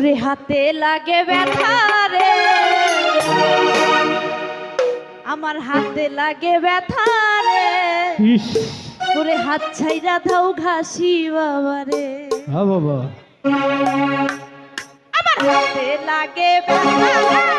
ওরে হাতে লাগে ব্যথা রে। আমার হাতে লাগে ব্যথা রে। ওরে হাত ছাইরা দাও ঘাসি বাবা রে। বাবা। আমার হাতে লাগে ব্যথা